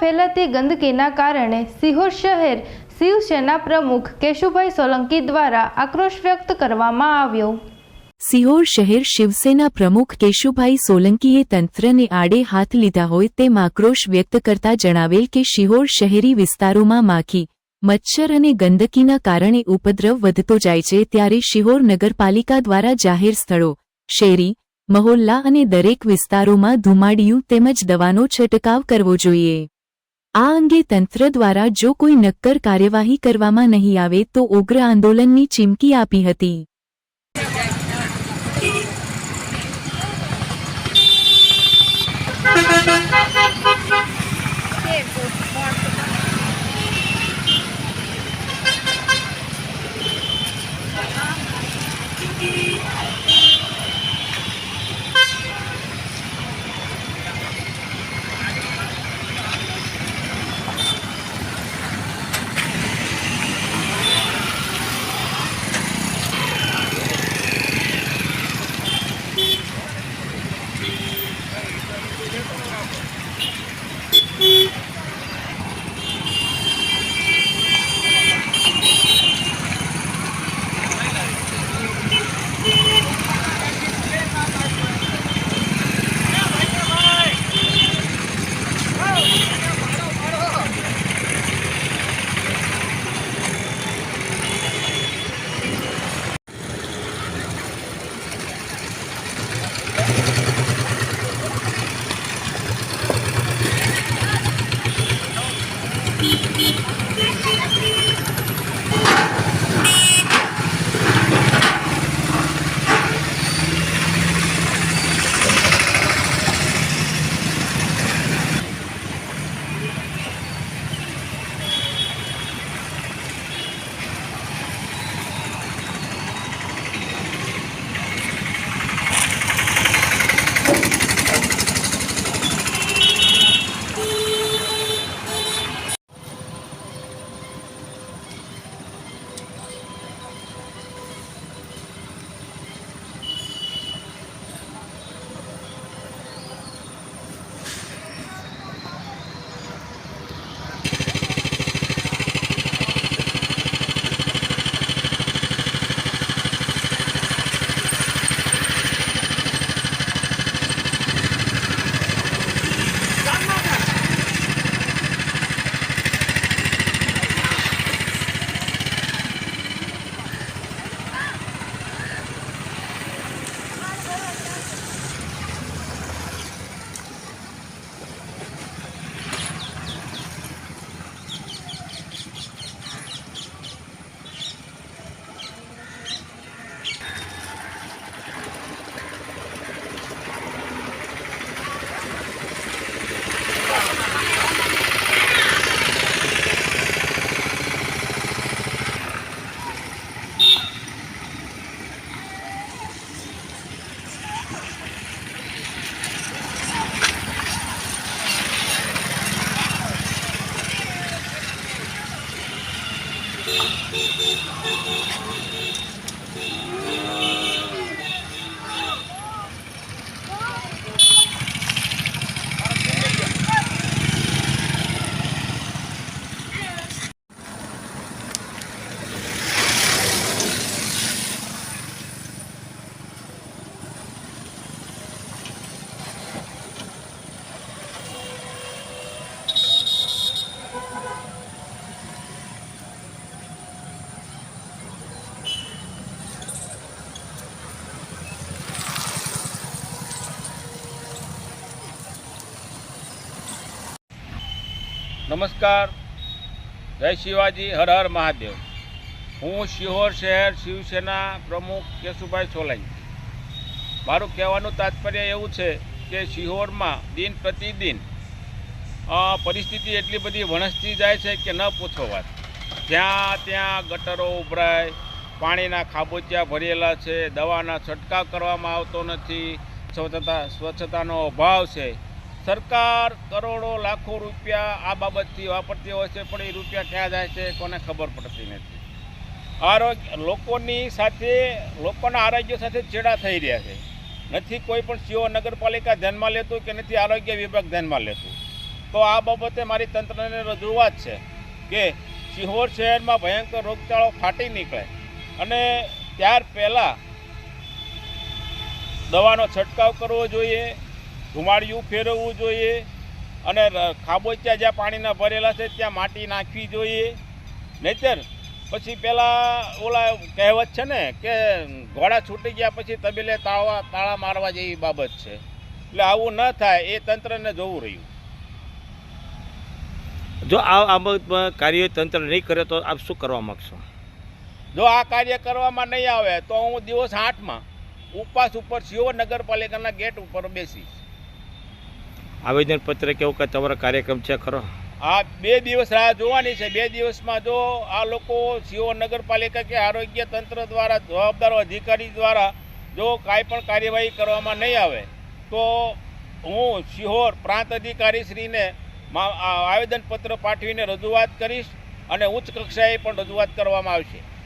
ફેલાતી ગંદકીના કારણે સિહોર શહેર શિવસેના પ્રમુખ કેશુભાઈ સોલંકી દ્વારા આક્રોશ વ્યક્ત કરવામાં આવ્યો. સિહોર શહેર શિવસેના પ્રમુખ કેશુભાઈ સોલંકીએ તંત્રને આડે હાથ લીધા હોય તેમ આક્રોશ વ્યક્ત કરતા જણાવેલ કે શિહોર શહેરી વિસ્તારોમાં માખી, મચ્છર અને ગંદકીના કારણે ઉપદ્રવ વધતો જાય છે ત્યારે શિહોર નગરપાલિકા દ્વારા જાહેર સ્થળો, શેરી, મહોલ્લા અને દરેક વિસ્તારોમાં ધુમાડિયું તેમજ દવાનો છંટકાવ કરવો જોઈએ. આ અંગે તંત્ર દ્વારા જો કોઈ નક્કર કાર્યવાહી કરવામાં નહીં આવે તો ઉગ્ર આંદોલનની ચીમકી આપી હતી. Beep, beep. નમસ્કાર. જય શિવાજી, હર હર મહાદેવ. હું શિહોર શહેર શિવસેના પ્રમુખ કેશુભાઈ સોલંકી. મારું કહેવાનું તાત્પર્ય એવું છે કે શિહોરમાં દિન પ્રતિદિન પરિસ્થિતિ એટલી બધી વણસતી જાય છે કે ન પૂછો વાત. જ્યાં ત્યાં ગટરો ઉભરાય, પાણીના ખાબોચિયા ભરેલા છે, દવાના છંટકાવ કરવામાં આવતો નથી, સ્વચ્છતા, સ્વચ્છતાનો અભાવ છે. સરકાર કરોડો, લાખો રૂપિયા આ બાબતથી વાપરતી હોય છે, પણ એ રૂપિયા ક્યાં જાય છે, કોને ખબર પડતી નથી. આરોગ્ય, લોકોની સાથે, લોકોના આરોગ્ય સાથે ચેડા થઈ રહ્યા છે. નથી કોઈ પણ સીઓ નગરપાલિકા ધ્યાનમાં લેતું કે નથી આરોગ્ય વિભાગ ધ્યાનમાં લેતું. તો આ બાબતે મારી તંત્રને રજૂઆત છે કે સિહોર શહેરમાં ભયંકર રોગચાળો ફાટી નીકળે અને ત્યાર પહેલાં દવાનો છંટકાવ કરવો જોઈએ ધુમાડિયું ફેરવવું જોઈએ અને ખાબોચિયા જ્યાં પાણીના ભરેલા છે ત્યાં માટી નાખવી જોઈએ. નહીતર પછી પહેલાં ઓલા કહેવત છે ને કે ઘોડા છૂટી ગયા પછી તબેલે તાળવા તાળા મારવા જેવી બાબત છે. એટલે આવું ન થાય એ તંત્રને જોવું રહ્યું. જો આ આ કાર્ય તંત્ર નહીં કરે તો આપ શું કરવા માગશો? જો આ કાર્ય કરવામાં નહીં આવે તો હું દિવસ આઠમાં ઉપવાસ ઉપર શિવો નગરપાલિકાના ગેટ ઉપર બેસીશ. આવેદન પત્ર કેવું કે તમારો કાર્યક્રમ છે ખરો? આ બે દિવસ રાહ જોવાની છે. બે દિવસમાં જો આ લોકો સીઓ નગરપાલિકા કે આરોગ્ય તંત્ર દ્વારા, જવાબદાર, અધિકારી દ્વારા જો કાંઈ પણ કાર્યવાહી કરવામાં નહીં આવે, તો હું શિહોર પ્રાંત અધિકારીશ્રીને મા- આ આવેદનપત્ર પાઠવીને રજૂઆત કરીશ અને ઉચ્ચ કક્ષાએ પણ રજૂઆત કરવામાં આવશે.